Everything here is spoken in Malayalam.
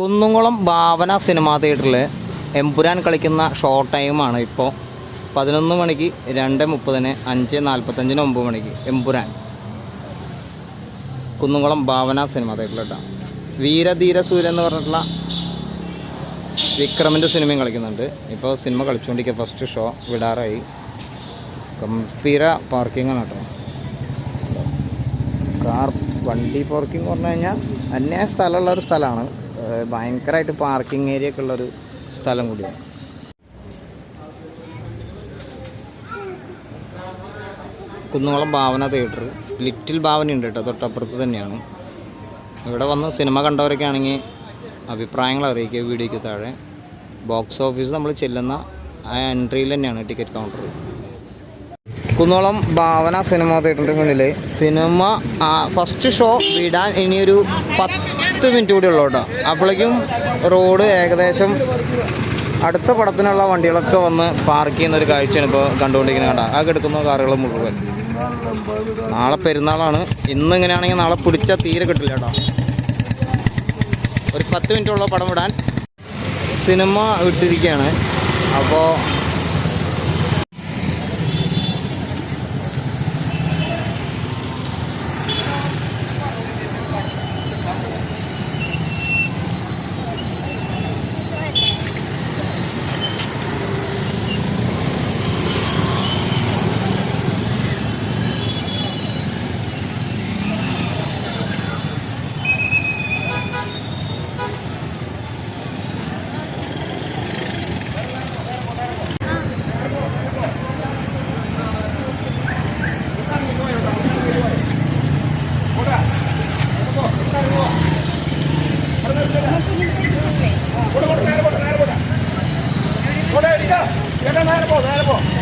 കുന്നുംകുളം ഭാവന സിനിമാ തിയേറ്ററിൽ എമ്പുരാൻ കളിക്കുന്ന ഷോർട്ട് ടൈമാണ് ഇപ്പോൾ പതിനൊന്ന് മണിക്ക് രണ്ട് മുപ്പതിന് അഞ്ച് നാൽപ്പത്തഞ്ചിന് ഒമ്പത് മണിക്ക് എമ്പുരാൻ. കുന്നുംകുളം ഭാവന സിനിമാ തിയേറ്ററിൽ കേട്ടോ. വീരധീര സൂര്യൻ എന്ന് പറഞ്ഞിട്ടുള്ള വിക്രമിന്റെ സിനിമയും കളിക്കുന്നുണ്ട്. ഇപ്പോൾ സിനിമ കളിച്ചുകൊണ്ടിരിക്കുക ഫസ്റ്റ് ഷോ വിടാറായി. ഗംഭീര പാർക്കിംഗ് ആണ് കേട്ടോ. കാർ വണ്ടി പാർക്കിംഗ് പറഞ്ഞു കഴിഞ്ഞാൽ അന്യായ സ്ഥലമുള്ള ഒരു സ്ഥലമാണ്. ഭയങ്കരമായിട്ട് പാർക്കിംഗ് ഏരിയ ഒക്കെ ഉള്ളൊരു സ്ഥലം കൂടിയാണ്. കുന്നുകുളം ഭാവന തിയേറ്റർ ലിറ്റിൽ ഭാവന ഉണ്ട് കേട്ടോ തൊട്ടപ്പുറത്ത് തന്നെയാണ്. ഇവിടെ വന്ന് സിനിമ കണ്ടവരൊക്കെ ആണെങ്കിൽ അഭിപ്രായങ്ങൾ അറിയിക്കുക വീഡിയോയ്ക്ക് താഴെ. ബോക്സ് ഓഫീസ് നമ്മൾ ചെല്ലുന്ന ആ എൻട്രിയിൽ തന്നെയാണ് ടിക്കറ്റ് കൗണ്ടർ കുന്നോളം ഭാവന സിനിമ തിയേറ്ററിന്റെ മുന്നിൽ സിനിമ ഫസ്റ്റ് ഷോ വിടാൻ ഇനിയൊരു പത്ത് മിനിറ്റ് കൂടി ഉള്ളൂ കേട്ടോ. അപ്പോഴേക്കും റോഡ് ഏകദേശം അടുത്ത പടത്തിനുള്ള വണ്ടികളൊക്കെ വന്ന് പാർക്ക് ചെയ്യുന്ന ഒരു കാഴ്ചയാണ് ഇപ്പോൾ കണ്ടുകൊണ്ടിരിക്കുന്നത് കണ്ട ആ കിടക്കുന്ന കാറുകൾ മുഴുവൻ. നാളെ പെരുന്നാളാണ്. ഇന്ന് ഇങ്ങനെയാണെങ്കിൽ നാളെ പിടിച്ചാൽ തീരെ കിട്ടില്ല കേട്ടോ. ഒരു പത്ത് മിനിറ്റ് ഉള്ള പടം വിടാൻ സിനിമ വിട്ടിരിക്കുകയാണ്. അപ്പോൾ ചേട്ടാ